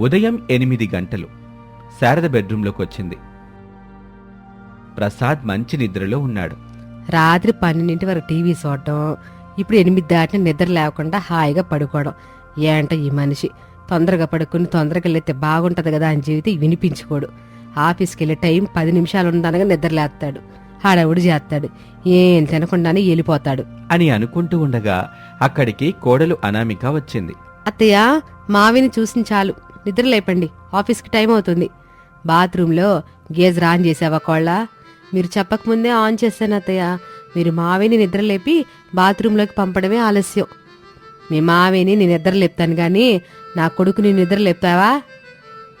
ఉదయం ఎనిమిది గంటలు. శారద బెడ్రూంలోకి వచ్చింది. ప్రసాద్ మంచి నిద్రలో ఉన్నాడు. రాత్రి పన్నెండింటి వరకు టీవీ చూడటం ఇప్పుడు ఎనిమిది దాటిన నిద్ర లేకుండా హాయిగా పడుకోవడం. ఏంట ఈ మనిషి? తొందరగా పడుకుని తొందరగా లేతే బాగుంటది కదా అని జీవితం వినిపించుకోడు. ఆఫీస్కి వెళ్ళే టైం పది నిమిషాలు ఉండనగా నిద్ర లేస్తాడు. హడావుడి చేస్తాడు. ఏం తినకుండానే వెళ్ళిపోతాడు. అని అనుకుంటూ ఉండగా అక్కడికి కోడలు అనామిక వచ్చింది. అత్తయ్య మావిని చూసిన చాలు. నిద్ర లేపండి. ఆఫీస్కి టైం అవుతుంది. బాత్రూంలో గేజర్ ఆన్ చేసావా కోళ్ళ? మీరు చెప్పకముందే ఆన్ చేశాను అత్తయ్య. మీరు మావేని నిద్ర లేపి బాత్రూంలోకి పంపడమే ఆలస్యం. మీ మావేని నేను నిద్ర లేపుతాను నా కొడుకుని నిద్ర లేపుతావా?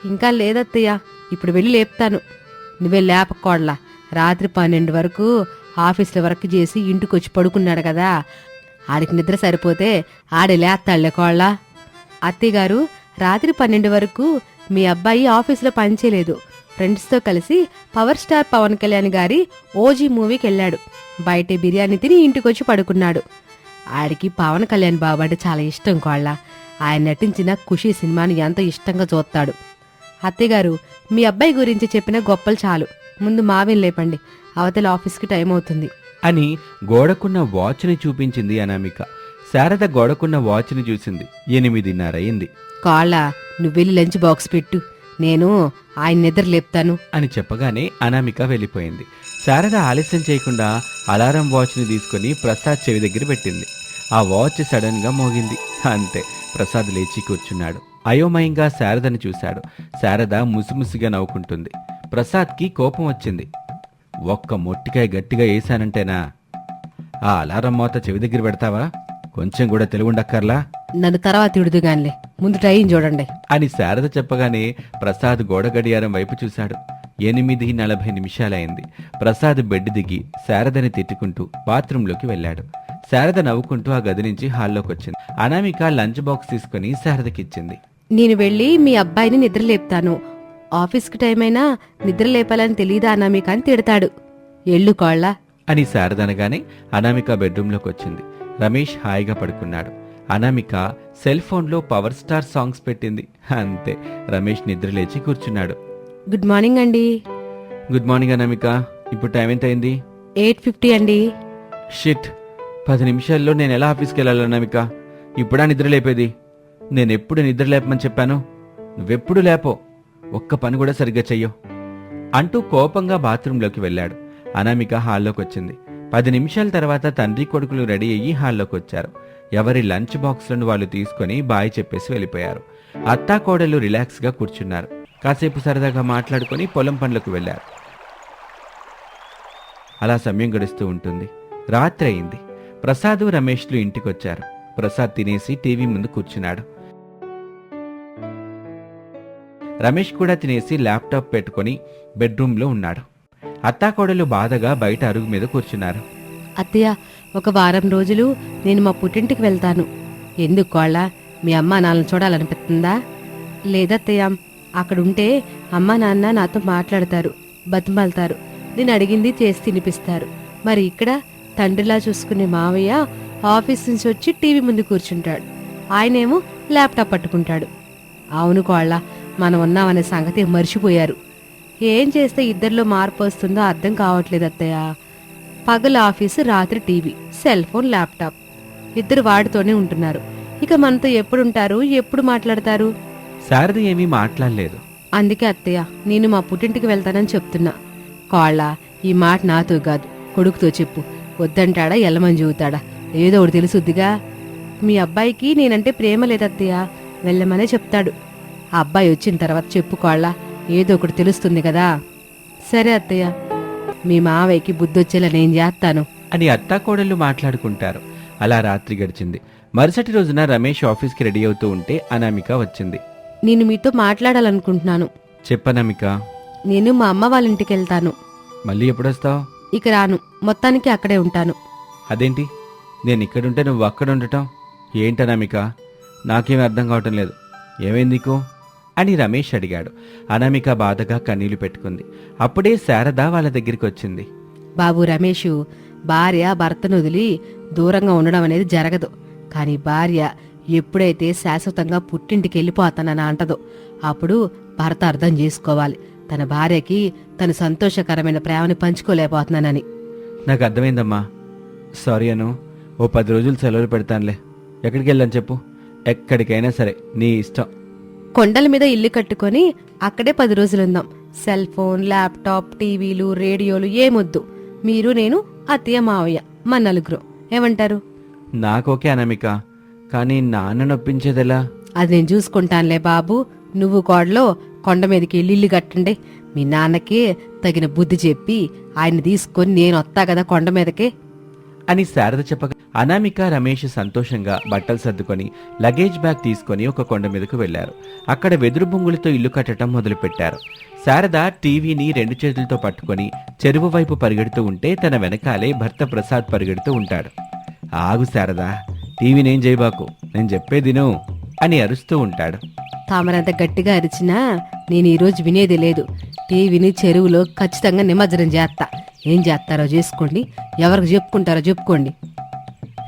ఇంకా లేదత్తయ్య. ఇప్పుడు వెళ్ళి లేపుతాను. నువ్వే లేపకోడలా రాత్రి పన్నెండు వరకు ఆఫీస్లో వర్క్ చేసి ఇంటికి వచ్చి పడుకున్నాడు కదా. ఆడికి నిద్ర సరిపోతే ఆడే లేస్తాళ్ళే కోళ్ళ. అత్తయ్యగారు రాత్రి పన్నెండు వరకు మీ అబ్బాయి ఆఫీసులో పనిచేయలేదు. ఫ్రెండ్స్తో కలిసి పవర్ స్టార్ పవన్ కళ్యాణ్ గారి ఓజీ మూవీకి వెళ్ళాడు. బయట బిర్యానీ తిని ఇంటికొచ్చి పడుకున్నాడు. ఆడికి పవన్ కళ్యాణ్ బాబు అంటే చాలా ఇష్టం కోళ్ళ. ఆయన నటించిన ఖుషి సినిమాని ఎంతో ఇష్టంగా చూస్తాడు. అత్తయ్యగారు మీ అబ్బాయి గురించి చెప్పిన గొప్పలు చాలు. ముందు మావిని లేపండి. అవతల ఆఫీస్కి టైం అవుతుంది. అని గోడకున్న వాచ్ని చూపించింది అనామిక. శారద గోడకున్న వాచ్ని చూసింది. ఎనిమిదిన్నర అయింది కాళ్ళ నువ్వు వెళ్ళి లంచ్ బాక్స్ పెట్టు. నేను ఆయన నిద్ర లేపుతాను. అని చెప్పగానే అనామిక వెళ్ళిపోయింది. శారద ఆలస్యం చేయకుండా అలారం వాచ్ని తీసుకుని ప్రసాద్ చెవి దగ్గర పెట్టింది. ఆ వాచ్ సడన్గా మోగింది. అంతే ప్రసాద్ లేచి కూర్చున్నాడు. అయోమయంగా శారదని చూశాడు. శారద ముసిముసిగా నవ్వుకుంటుంది. ప్రసాద్కి కోపం వచ్చింది. ఒక్క మొట్టికాయ గట్టిగా వేశానంటేనా ఆ అలారం మోత చెవి దగ్గర పెడతావా? కొంచెం కూడా తెలుగుండక్కర్లా? నన్ను తర్వాత ఇడుదుగానిలే ముందు టైం చూడండి. అని శారద చెప్పగానే ప్రసాద్ గోడ గడియారం వైపు చూశాడు. ఎనిమిది నలభై నిమిషాలైంది. ప్రసాద్ బెడ్ దిగి శారదని తిట్టుకుంటూ బాత్రూంలోకి వెళ్ళాడు. శారద నవ్వుకుంటూ ఆ గది నుంచి హాల్లోకి వచ్చింది అనామిక లంచ్ బాక్స్ తీసుకుని శారదకిచ్చింది. నేను వెళ్ళి మీ అబ్బాయిని నిద్ర లేపుతాను ఆఫీస్కి టైం అయినా నిద్ర లేపాలని తెలియదా అన్నా మీకు అని తిడతాడు. ఎళ్ళు కోళ్ళ. అని శారద అనగానే అనామిక బెడ్రూంలోకి వచ్చింది రమేష్ హాయిగా పడుకున్నాడు. అనామిక సెల్ ఫోన్లో పవర్ స్టార్ సాంగ్స్ పెట్టింది. అంతే రమేష్ నిద్ర లేచి కూర్చున్నాడు. గుడ్ మార్నింగ్ అండి. Good morning Anamika. ఇప్పుడు టైం ఎంత అయింది ఎయిట్ ఫిఫ్టీ అండి. షిట్ పది నిమిషాల్లో నేను ఎలా ఆఫీస్కి వెళ్ళాలి అనామిక? ఇప్పుడా నిద్ర లేపేది? నేను ఎప్పుడు నిద్ర లేపమని చెప్పాను? నువ్వెప్పుడు లేపో ఒక్క పని కూడా సరిగ్గా చెయ్యవు అంటూ కోపంగా బాత్రూంలోకి వెళ్ళాడు. అనామిక హాల్లోకి వచ్చింది పది నిమిషాల తర్వాత తండ్రి కొడుకులు రెడీ అయ్యి హాల్లోకి వచ్చారు ఎవరి లంచ్ బాక్స్లను వాళ్ళు తీసుకొని బాయ్ చెప్పేసి వెళ్ళిపోయారు. అత్తా కోడలు రిలాక్స్గా కూర్చున్నారు. కాసేపు సరదాగా మాట్లాడుకొని పొలం పనులకు వెళ్ళారు అలా సమయం గడుస్తూ ఉంటుంది. రాత్రి అయింది. ప్రసాద్ రమేష్లు ఇంటికొచ్చారు. ప్రసాద్ తినేసి టీవీ ముందు కూర్చున్నాడు. రమేష్ కూడా తినేసి ల్యాప్టాప్ పెట్టుకొని బెడ్రూమ్లో ఉన్నాడు. అత్తాకోడలు బాధగా బయట అరుగు మీద కూర్చున్నారు. అత్తయ్య ఒక వారం రోజులు నేను మా పుట్టింటికి వెళ్తాను. ఎందుకు కోళ్ళ? మీ అమ్మ నాన్నని చూడాలనిపిస్తుందా? లేదత్తయ్య అక్కడుంటే అమ్మ నాన్న నాతో మాట్లాడతారు బతిమాలతారు. నేను అడిగింది చేసి తినిపిస్తారు. మరి ఇక్కడ తండ్రిలా చూసుకునే మావయ్య ఆఫీస్ నుంచి వచ్చి టీవీ ముందు కూర్చుంటాడు. ఆయనేమో ల్యాప్టాప్ పట్టుకుంటాడు. అవును కోళ్ళ మనం ఉన్నామనే సంగతి మర్చిపోయారు. ఏం చేస్తే ఇద్దరిలో మార్పు వస్తుందో అర్థం కావట్లేదు అత్తయ్య. పగల ఆఫీసు రాత్రి టీవీ సెల్ ఫోన్ ల్యాప్టాప్. ఇద్దరు వాటితోనే ఉంటున్నారు. ఇక మనతో ఎప్పుడు ఉంటారు ఎప్పుడు మాట్లాడతారు? శారద ఏమీ మాట్లాడలేదు. అందుకే అత్తయ్య నేను మా పుట్టింటికి వెళ్తానని చెప్తున్నా. కాళ్ళ ఈ మాట నాతో కాదు. కొడుకుతో చెప్పు. వద్దంటాడా ఎల్లమని చెబుతాడా? ఏదో ఒకటి తెలుసుద్దిగా. మీ అబ్బాయికి నేనంటే ప్రేమ లేదత్తయ్య. వెళ్ళమనే చెప్తాడు. ఆ అబ్బాయి వచ్చిన తర్వాత చెప్పుకోళ్ళ ఏదో ఒకటి తెలుస్తుంది కదా. సరే అత్తయ్య మీ మావయ్యకి బుద్ధొచ్చేలా నేను చేస్తాను. అని అత్తాకోడళ్ళు మాట్లాడుకుంటారు. అలా రాత్రి గడిచింది. మరుసటి రోజున రమేష్ ఆఫీస్కి రెడీ అవుతూ ఉంటే అనామిక వచ్చింది. నేను మీతో మాట్లాడాలనుకుంటున్నాను. చెప్పనమిక. నేను మా అమ్మ వాళ్ళ ఇంటికి వెళ్తాను. మళ్ళీ ఎప్పుడొస్తావు? ఇక రాను. మొత్తానికి అక్కడే ఉంటాను. అదేంటి? నేను ఇక్కడుంటే నువ్వు అక్కడ ఉండటం? ఏంటనామిక? నాకేమీ అర్థం కావటం లేదు. ఏమైంది నీకు? అని రమేష్ అడిగాడు. అనామిక బాధగా కన్నీళ్ళు పెట్టుకుంది. అప్పుడే శారద వాళ్ళ దగ్గరికి వచ్చింది. బాబు రమేషు భార్య భర్తను వదిలి దూరంగా ఉండడం అనేది జరగదు. కానీ భార్య ఎప్పుడైతే శాశ్వతంగా పుట్టింటికి వెళ్ళిపోతానని అంటదో అప్పుడు భర్త అర్థం చేసుకోవాలి. తన భార్యకి తన సంతోషకరమైన ప్రేమని పంచుకోలేకపోతున్నానని. నాకు అర్థమైందమ్మా. సారీ అను. ఓ పది రోజులు సెలవులు పెడతానులే. ఎక్కడికి వెళ్ళని చెప్పు. ఎక్కడికైనా సరే నీ ఇష్టం. కొండల మీద ఇల్లు కట్టుకొని అక్కడే పది రోజులుందాం. సెల్ ఫోన్ ల్యాప్టాప్ టీవీలు రేడియోలు ఏమొద్దు. మీరు నేను అత్తయ్య మావయ్య మా నలుగురు. ఏమంటారు? నాకోకే అనామిక. కానీ నాన్న నొప్పించేదెలా? అది నేను చూసుకుంటానులే బాబు. నువ్వు కోడలో కొండ మీదకి వెళ్ళి ఇల్లు కట్టండి. మీ నాన్నకి తగిన బుద్ధి చెప్పి ఆయన తీసుకొని నేను వస్తా కదా కొండ మీదకి. అని శారద చెప్పగా అనామిక రమేష్ సంతోషంగా బట్టలు సర్దుకొని లగేజ్ బ్యాగ్ తీసుకొని ఒక కొండ మీదకు వెళ్ళారు అక్కడ వెదురు బొంగులతో ఇల్లు కట్టడం మొదలుపెట్టారు. శారద టీవీని రెండు చేతులతో పట్టుకొని చెరువు వైపు పరిగెడుతూ ఉంటే తన వెనకాలే భర్త ప్రసాద్ పరిగెడుతూ ఉంటాడు. ఆగు శారద టీవీనేం చేయబాకు నేను చెప్పేదిను అని అరుస్తూ ఉంటాడు. తామరంత గట్టిగా అరిచినా నేను ఈరోజు వినేది లేదు. టీవీని చెరువులో ఖచ్చితంగా నిమజ్జనం చేస్తా. ఏం చేస్తారో చేసుకోండి ఎవరికి చెప్పుకుంటారో చెప్పుకోండి.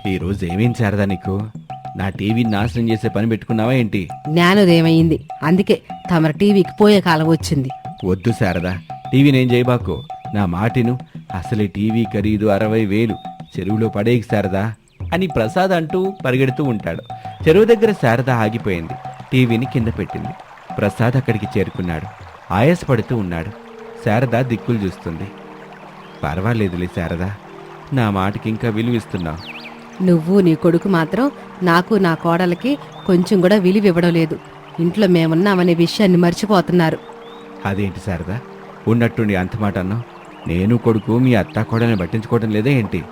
ఈ రోజు ఏమేం శారదా నీకు? నా టీవీని నాశనం చేసే పని పెట్టుకున్నావా ఏంటి? జ్ఞానోదయమైంది అందుకే తమర టీవీకి పోయే కాలం వచ్చింది. వద్దు శారదా టీవీనేం చేయబాకు. నా మాటిను అసలే టీవీ ఖరీదు అరవై వేలు. చెరువులో పడేకి శారదా అని ప్రసాద్ అంటూ పరిగెడుతూ ఉంటాడు. చెరువు దగ్గర శారద ఆగిపోయింది. టీవీని కింద పెట్టింది. ప్రసాద్ అక్కడికి చేరుకున్నాడు. ఆయాసపడుతూ ఉన్నాడు. శారద దిక్కులు చూస్తుంది. పర్వాలేదులే శారదా నా మాటకి ఇంకా విలువిస్తున్నావు నువ్వు నీ కొడుకు మాత్రం నాకు నా కోడలకి కొంచెం కూడా విలువ ఇవ్వడం లేదు. ఇంట్లో మేమున్నామనే విషయాన్ని మర్చిపోతున్నారు. అదేంటి శారదా? ఉన్నట్టుండి అంత మాట అన్నావు. నేను కొడుకు మీ అత్త కూడా పట్టించుకోవడం లేదా ఏంటి?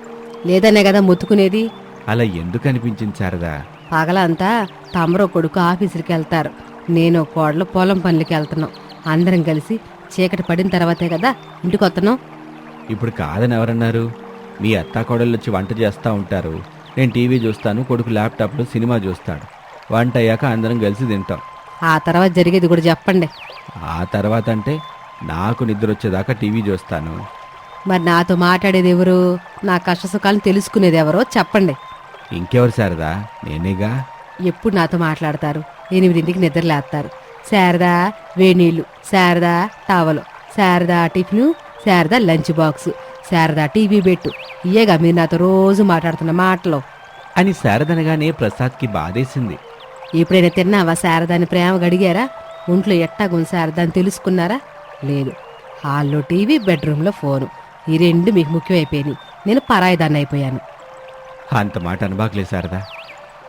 లేదనే కదా మొత్తుకునేది. అలా ఎందుకు అనిపించింది శారదా? పగలంతా తమరో కొడుకు ఆఫీసుకి వెళ్తారు. నేను కోడలు పొలం పనులకి వెళ్తున్నాం. అందరం కలిసి చీకటి పడిన తర్వాతే కదా ఇంటికి వస్తున్నాం ఇప్పుడు కాదని ఎవరన్నారు? మీ అత్త కోడళ్ళు వచ్చి వంట చేస్తూ ఉంటారు. నేను టీవీ చూస్తాను కొడుకు ల్యాప్టాప్లో సినిమా చూస్తాడు. వంట అయ్యాక అందరం కలిసి తింటాం. ఆ తర్వాత జరిగేది కూడా చెప్పండి. ఆ తర్వాత అంటే నాకు నిద్ర వచ్చేదాకా టీవీ చూస్తాను. మరి నాతో మాట్లాడేది ఎవరు? నా కష్ట సుఖాలను తెలుసుకునేది ఎవరో చెప్పండి. ఇంకెవరు శారదా? నేనేగా? ఎప్పుడు నాతో మాట్లాడతారు? ఎనిమిదింటికి నిద్రలేస్తారు Sharada వేణీళ్ళు Sharada towel Sharada tiffin. Sharada lunch box. Sharada TV పెట్టు. ఇయేగా మీరు నాతో రోజు మాట్లాడుతున్న మాటలు. అని శారదనగానే ప్రసాద్కి బాధేసింది. ఎప్పుడైనా తిన్నావా శారదాని ప్రేమ గడిగారా ఒంట్లో ఎట్టాగుంది శారదా అని తెలుసుకున్నారా? లేదు. హాల్లో టీవీ బెడ్రూమ్లో ఫోను. ఈ రెండు మీకు ముఖ్యమైపోయినాయి. నేను పరాయిదాన్ని అయిపోయాను. అంత మాట అనబాకలే శారదా.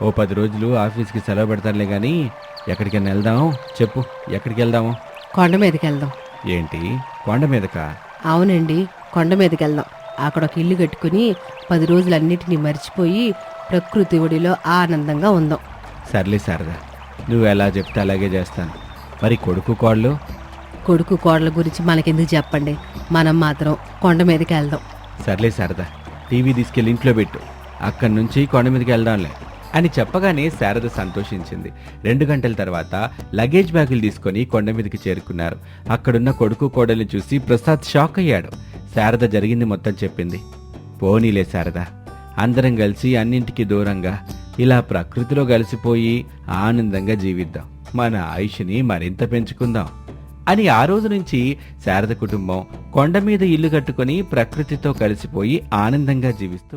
ఓ పది రోజులు ఆఫీస్కి సెలవు పెడతానులే కానీ ఎక్కడికైనా వెళ్దాము? చెప్పు ఎక్కడికి వెళ్దాము? కొండ మీదకి వెళ్దాం. ఏంటి? కొండ మీదకా? అవునండి. కొండ మీదకి వెళ్దాం అక్కడ ఒక ఇల్లు కట్టుకుని పది రోజులన్నిటినీ మర్చిపోయి ప్రకృతి ఒడిలో ఆనందంగా ఉందాం. సర్లే శారదా నువ్వు ఎలా చెప్తే అలాగే చేస్తాను. మరి కొడుకు కోళ్ళు కొడుకు కోడల గురించి మనకెందుకు చెప్పండి? మనం మాత్రం కొండ మీదకి వెళ్దాం సర్లే శారదా టీవీ తీసుకెళ్ళి ఇంట్లో పెట్టు. అక్కడి నుంచి కొండ మీదకి వెళ్దాంలే అని చెప్పగానే శారద సంతోషించింది. రెండు గంటల తర్వాత లగేజ్ బ్యాగులు తీసుకొని కొండ మీదకి చేరుకున్నారు. అక్కడున్న కొడుకు కోడల్ని చూసి ప్రసాద్ షాక్ అయ్యాడు. శారద జరిగింది మొత్తం చెప్పింది. పోనీలే శారద. అందరం కలిసి అన్నింటికి దూరంగా ఇలా ప్రకృతిలో కలిసిపోయి ఆనందంగా జీవిద్దాం. మన ఆయుష్ని మరింత పెంచుకుందాం అని ఆ రోజు నుంచి శారద కుటుంబం కొండ మీద ఇల్లు కట్టుకొని ప్రకృతితో కలిసిపోయి ఆనందంగా జీవిస్తూ